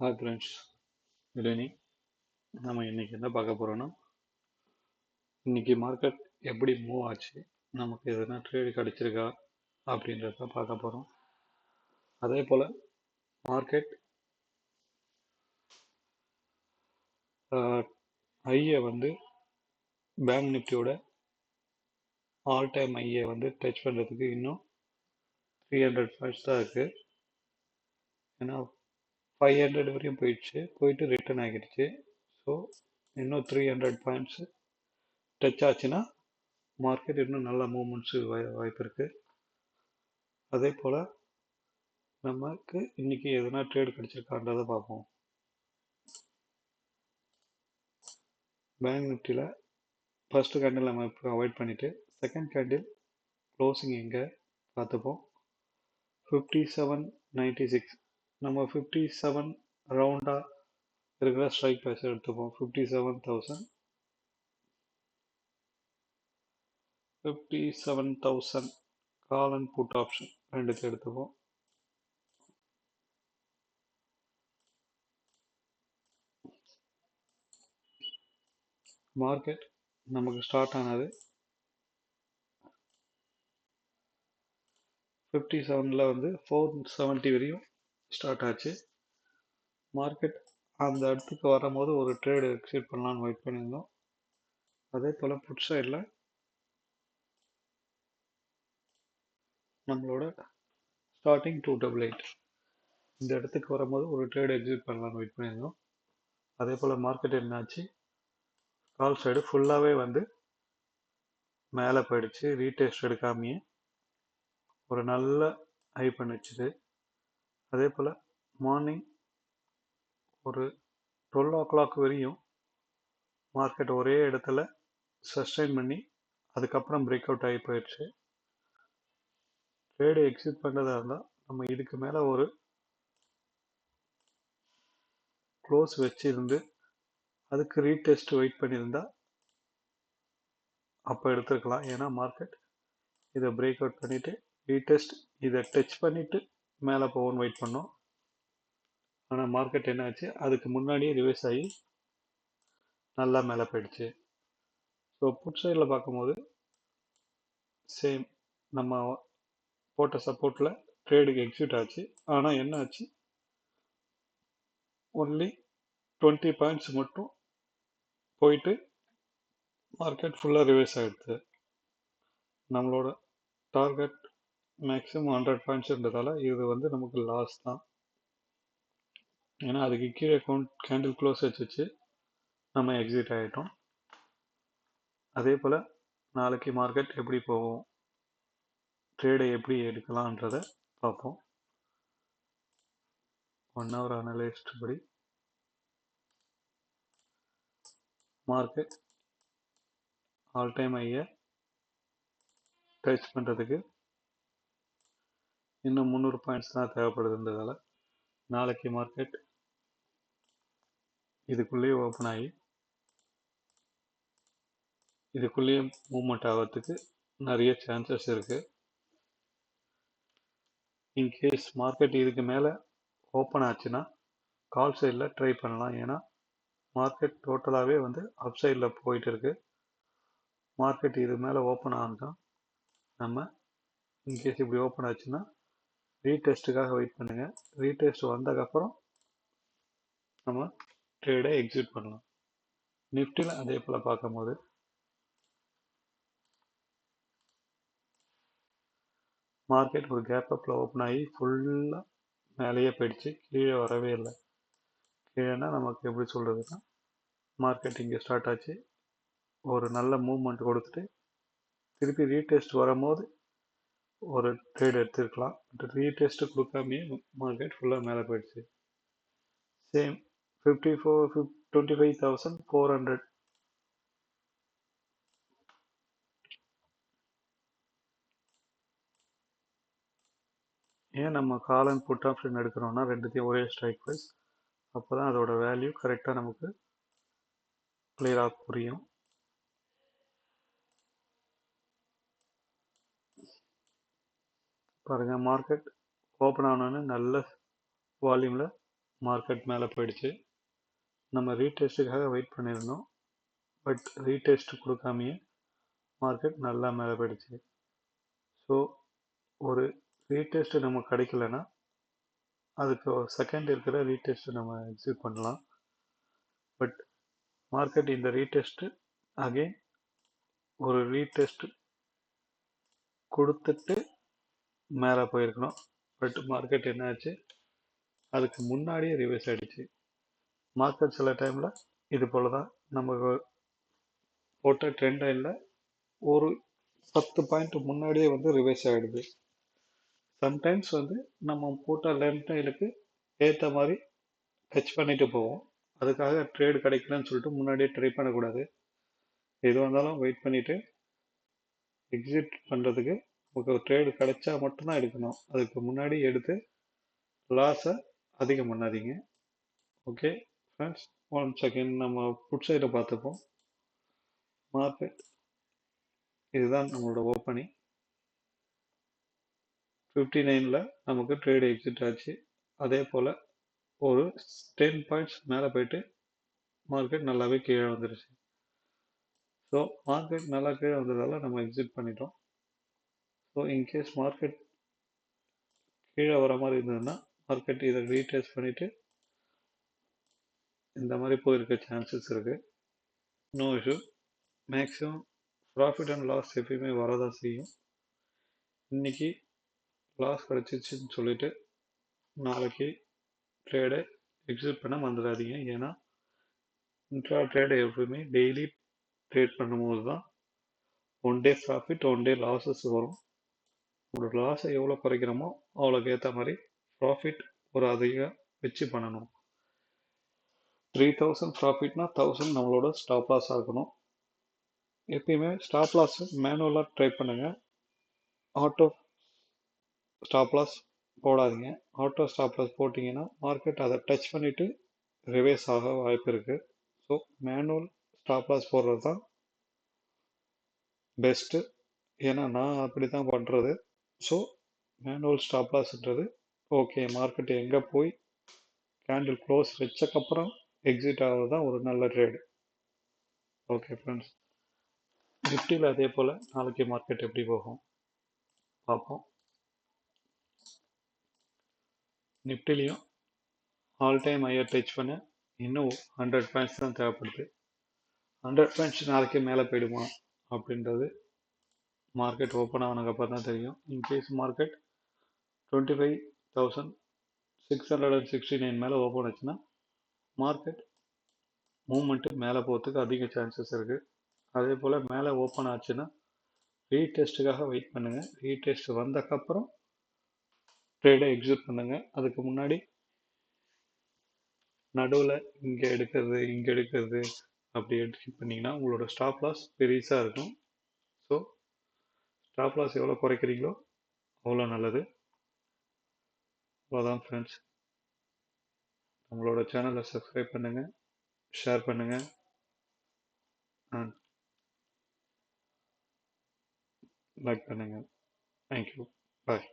Hi friends good நம்ம இன்றைக்கி என்ன பார்க்க போகிறோன்னா இன்னைக்கு மார்க்கெட் எப்படி மூவ் ஆச்சு நமக்கு எதனா ட்ரேடு கிடச்சிருக்கா அப்படின்றத பார்க்க போகிறோம் அதே போல் மார்க்கெட் ஐயை வந்து பேங்க் நிஃப்டியோட ஆல் டைம் ஐயை வந்து டச் பண்ணுறதுக்கு இன்னும் த்ரீ ஹண்ட்ரட் பாயிண்ட்ஸ் தான் இருக்குது ஏன்னா ஃபைவ் ஹண்ட்ரட் வரையும் போயிடுச்சு. போயிட்டு ரிட்டர்ன் ஆகிடுச்சு. ஸோ இன்னும் த்ரீ ஹண்ட்ரட் பாயிண்ட்ஸு டச் ஆச்சுன்னா மார்க்கெட் இன்னும் நல்ல மூமெண்ட்ஸு வாய்ப்பு இருக்குது அதே போல் நமக்கு இன்னைக்கு எதனா ட்ரேடு கிடச்சிருக்கான்றதை பார்ப்போம். பேங்க் நிஃப்டியில் ஃபஸ்ட்டு கேண்டில் நம்ம இப்போ அவாய்ட் பண்ணிவிட்டு செகண்ட் கேண்டில் க்ளோசிங் எங்கே பார்த்துப்போம். ஃபிஃப்டி செவன் நைன்ட்டி சிக்ஸ் நம்ம ஃபிஃப்டி செவன் ரவுண்டாக இருக்கிற ஸ்ட்ரைக் ப்ரைஸ் எடுத்துப்போம். Fifty seven thousand fifty seven thousand call and put option ரெண்டுத்தையும் எடுத்துப்போம். மார்க்கெட் நமக்கு ஸ்டார்ட் ஆனது ஃபிஃப்டி செவனில் வந்து ஃபோர் செவன்ட்டி வரையும் ஸ்டார்ட் ஆச்சு. மார்க்கெட் அந்த இடத்துக்கு வரும்போது ஒரு ட்ரேடு எக்ஸிட் பண்ணலான்னு வெயிட் பண்ணியிருந்தோம். அதே போல் புட் சைடில் நம்மளோட ஸ்டார்டிங் டூ டபுள் எயிட் இந்த இடத்துக்கு வரும்போது ஒரு ட்ரேடு எக்ஸிட் பண்ணலான்னு வெயிட் பண்ணியிருந்தோம். அதே போல் மார்க்கெட் என்னாச்சு கால் சைடு ஃபுல்லாகவே வந்து மேலே போயிடுச்சு. ரீடெஸ்ட் எடுக்காமையே ஒரு நல்ல ஹை பண்ணிச்சுது அதே போல் மார்னிங் ஒரு டுவெல் ஓ கிளாக் வரையும் மார்க்கெட் ஒரே இடத்துல சஸ்டைன் பண்ணி அதுக்கப்புறம் பிரேக் அவுட் ஆகி போயிடுச்சு. ட்ரேடு எக்ஸிட் பண்ணுறதா இருந்தால் நம்ம இதுக்கு மேலே ஒரு க்ளோஸ் வச்சிருந்து அதுக்கு ரீடெஸ்ட் வெயிட் பண்ணியிருந்தா அப்போ எடுத்துருக்கலாம். ஏன்னா மார்க்கெட் இதை பிரேக் அவுட் பண்ணிவிட்டு ரீடெஸ்ட் இதை டச் பண்ணிவிட்டு மேலே போகணும்னு வெயிட் பண்ணோம். ஆனால் மார்க்கெட் என்ன ஆச்சு அதுக்கு முன்னாடியே ரிவர்ஸ் ஆகி நல்லா மேலே போயிடுச்சு. ஸோ புட் சைடில் பார்க்கும்போது சேம் நம்ம போட்ட சப்போர்ட்டில் ட்ரேடுக்கு எக்ஸிட் ஆச்சு. ஆனால் என்ன ஆச்சு ஒன்லி டுவெண்ட்டி பாயிண்ட்ஸ் மட்டும் போயிட்டு மார்க்கெட் ஃபுல்லாக ரிவர்ஸ் ஆகிடுது நம்மளோட டார்கெட் மேக்ஸிமம் ஹண்ட்ரட் பாயிண்ட்ஸ்ன்றதால இது வந்து நமக்கு லாஸ் தான். ஏன்னா அதுக்கு கீழே கவுண்ட் கேண்டில் க்ளோஸ் வச்சு நம்ம எக்ஸிட் ஆகிட்டோம் அதே போல் நாளைக்கு மார்க்கெட் எப்படி போகும்? ட்ரேடை எப்படி எடுக்கலான்றதை பார்ப்போம். ஒன் ஹவர் அனலைஸ்ட் படி. மார்க்கெட் ஆல் டைம் ஐயை டச் பண்ணுறதுக்கு இன்னும் முந்நூறு பாயிண்ட்ஸ் தான் தேவைப்படுதுன்றதால நாளைக்கு மார்க்கெட் இதுக்குள்ளேயே ஓப்பன் ஆகி இதுக்குள்ளேயே மூமெண்ட் ஆகிறதுக்கு நிறைய சான்சஸ் இருக்குது இன்கேஸ் மார்க்கெட் இதுக்கு மேலே ஓப்பன் ஆச்சுன்னா கால் சைடில் ட்ரை பண்ணலாம். ஏன்னா மார்க்கெட் டோட்டலாகவே வந்து அப் சைடில் போயிட்டு இருக்கு. மார்க்கெட் இது மேலே ஓப்பன் ஆகுதான் நம்ம இன்கேஸ் இப்படி ஓப்பன் ஆச்சுன்னா ரீடெஸ்ட்டுக்காக வெயிட் பண்ணுங்கள் ரீடெஸ்ட் வந்ததுக்கப்புறம் நம்ம ட்ரேடை எக்ஸிட் பண்ணலாம். நிஃப்டியில் அதே போல் பார்க்கும்போது. மார்க்கெட் ஒரு கேப் அப்பில் ஓப்பன் ஆகி ஃபுல்லாக மேலேயே போயிடுச்சு. கீழே வரவே இல்லை. கீழேனா நமக்கு எப்படி சொல்கிறதுன்னா மார்க்கெட் இங்கே ஸ்டார்ட் ஆச்சு. ஒரு நல்ல மூவ்மெண்ட் கொடுத்துட்டு திருப்பி ரீடெஸ்ட் வரும்போது ஒரு ட்ரேட் எடுத்துருக்கலாம். பட் ரீடெஸ்ட்டு கொடுக்காமையே மார்க்கெட் ஃபுல்லாக மேலே போயிடுச்சு. Same fifty four fifty twenty five thousand four hundred ஏன் நம்ம கால் அண்ட் புட் ஆப்ஷன் எடுக்கிறோம்னா ரெண்டுத்தையும் ஒரே ஸ்ட்ரைக் ப்ரைஸ் அப்போ தான் அதோட வேல்யூ கரெக்டாக நமக்கு கிளியராக புரியும். பாருங்கள் மார்க்கெட் ஓப்பன் ஆனோடனே நல்ல வால்யூமில் மார்க்கெட் மேலே போயிடுச்சு. நம்ம ரீடெஸ்ட்டுக்காக வெயிட் பண்ணியிருந்தோம் பட் ரீடெஸ்ட் கொடுக்காமையே மார்க்கெட் நல்லா மேலே போயிடுச்சு. ஸோ ஒரு ரீடெஸ்ட் நம்ம கிடைக்கலன்னா அதுக்கு செகண்ட் இருக்கிற ரீடெஸ்ட் நம்ம எக்ஸிட் பண்ணலாம். பட் மார்க்கெட் இந்த ரீடெஸ்ட்டு அகெயின் ஒரு ரீடெஸ்ட் கொடுத்துட்டு மேலே போயிருக்கணும். பட் மார்க்கெட் என்ன ஆச்சு அதுக்கு முன்னாடியே ரிவர்ஸ் ஆகிடுச்சு மார்க்கெட் சில டைமில் இது போல் தான். நமக்கு போட்ட ட்ரெண்ட் லைனில் ஒரு பத்து பாயிண்ட் முன்னாடியே வந்து ரிவர்ஸ் ஆகிடுது சம்டைம்ஸ் வந்து நம்ம போட்ட லேண்ட் லைனுக்கு ஏற்ற மாதிரி டச் பண்ணிட்டு போவோம். அதுக்காக ட்ரேடு கிடைக்கலன்னு சொல்லிட்டு முன்னாடியே ட்ரை பண்ணக்கூடாது. எது வந்தாலும் வெயிட் பண்ணிவிட்டு எக்ஸிட் பண்ணுறதுக்கு உங்களுக்கு ட்ரேடு கிடைச்சா மட்டும்தான் எடுக்கணும். அதுக்கு முன்னாடி எடுத்து லாஸை அதிகம் பண்ணாதீங்க. ஓகே ஃப்ரெண்ட்ஸ் ஒன் செகண்ட் நம்ம ஃபுட் சைடில் பார்த்துப்போம். மார்க்கெட் இதுதான் நம்மளோட ஓப்பனிங் ஃபிஃப்டி நைனில் நமக்கு ட்ரேடு எக்ஸிட் ஆச்சு. அதே போல் ஒரு டென் பாயிண்ட்ஸ் மேலே போயிட்டு மார்க்கெட் நல்லாவே கீழே வந்துருச்சு. ஸோ மார்க்கெட் நல்லா கீழே வந்ததால் நம்ம எக்ஸிட் பண்ணிட்டோம். ஸோ இன்கேஸ் மார்க்கெட் கீழே வர மாதிரி இருந்ததுன்னா மார்க்கெட் இதை ரீடெஸ்ட் பண்ணிவிட்டு இந்த மாதிரி போயிருக்க சான்சஸ் இருக்குது no issue maximum profit and loss எப்பயுமே வரதான் செய்யும். இன்னைக்கு லாஸ் கிடச்சிச்சின்னு சொல்லிட்டு நாளைக்கு ட்ரேடை எக்ஸிட் பண்ண வந்துடாதீங்க ஏன்னா இன்ட்ரா ட்ரேடை எப்பவுமே டெய்லி ட்ரேட் பண்ணும்போது தான் one day profit one day losses வரும். ஒரு லாஸை எவ்வளோ குறைக்கிறோமோ அவ்வளோக்கு ஏற்ற மாதிரி ப்ராஃபிட் ஒரு அதிகம் வச்சு பண்ணணும். த்ரீ தௌசண்ட் ப்ராஃபிட்னா தௌசண்ட் நம்மளோட ஸ்டாப் லாஸாக இருக்கணும். எப்பயுமே ஸ்டாப் லாஸ் மேனுவலாக ட்ரை பண்ணுங்கள் ஆட்டோ ஸ்டாப் லாஸ் போடாதீங்க. ஆட்டோ ஸ்டாப் லாஸ் போட்டிங்கன்னா மார்க்கெட் அதை டச் பண்ணிவிட்டு ரிவேஸ் ஆக வாய்ப்பு இருக்குது ஸோ மேனுவல் ஸ்டாப் லாஸ் போடுறது தான் பெஸ்ட்டு ஏன்னா நான் அப்படி தான் பண்ணுறது ஸோ மேனுவல் ஸ்டாப் லாஸ்ன்றது ஓகே மார்க்கெட் எங்கே போய் கேண்டில் க்ளோஸ் வச்சக்கப்புறம் எக்ஸிட் ஆகிறது தான் ஒரு நல்ல ட்ரேடு ஓகே ஃப்ரெண்ட்ஸ் நிஃப்டியில் அதே போல் நாளைக்கு மார்க்கெட் எப்படி போகும்? பார்ப்போம். நிஃப்டிலையும் ஆல் டைம் ஹையர் டச் பண்ண இன்னும் ஹண்ட்ரட் பாயிண்ட்ஸ் தான் தேவைப்படுது. ஹண்ட்ரட் பாயிண்ட்ஸ் நாளைக்கு மேலே போயிடுமா? அப்படின்றது மார்க்கெட் ஓப்பன் ஆனதுக்கப்புறம் தான் தெரியும். In case market twenty five thousand six hundred and sixty nine மேலே ஓப்பன் ஆச்சுன்னா மார்க்கெட் மூமெண்ட்டு மேலே போகிறதுக்கு அதிக சான்சஸ் இருக்குது அதே போல் மேலே ஓப்பன் ஆச்சுன்னா ரீடெஸ்ட்டுக்காக வெயிட் பண்ணுங்கள் ரீடெஸ்ட் வந்தக்கப்புறம் ட்ரேடை எக்ஸிட் பண்ணுங்கள் அதுக்கு முன்னாடி நடுவில் இங்கே எடுக்கிறது இங்கே எடுக்கிறது அப்படி எடுத்து பண்ணிங்கன்னா உங்களோட ஸ்டாப் லாஸ் பெருசாக இருக்கும். ஸ்டாப் லாஸ் எவ்வளோ குறைக்கிறீங்களோ அவ்வளோ நல்லது. அவ்வளோதான் ஃப்ரெண்ட்ஸ் நம்மளோட சேனலை சப்ஸ்கிரைப் பண்ணுங்கள் ஷேர் பண்ணுங்கள் அண்ட் லைக் பண்ணுங்கள் தேங்க்யூ பாய்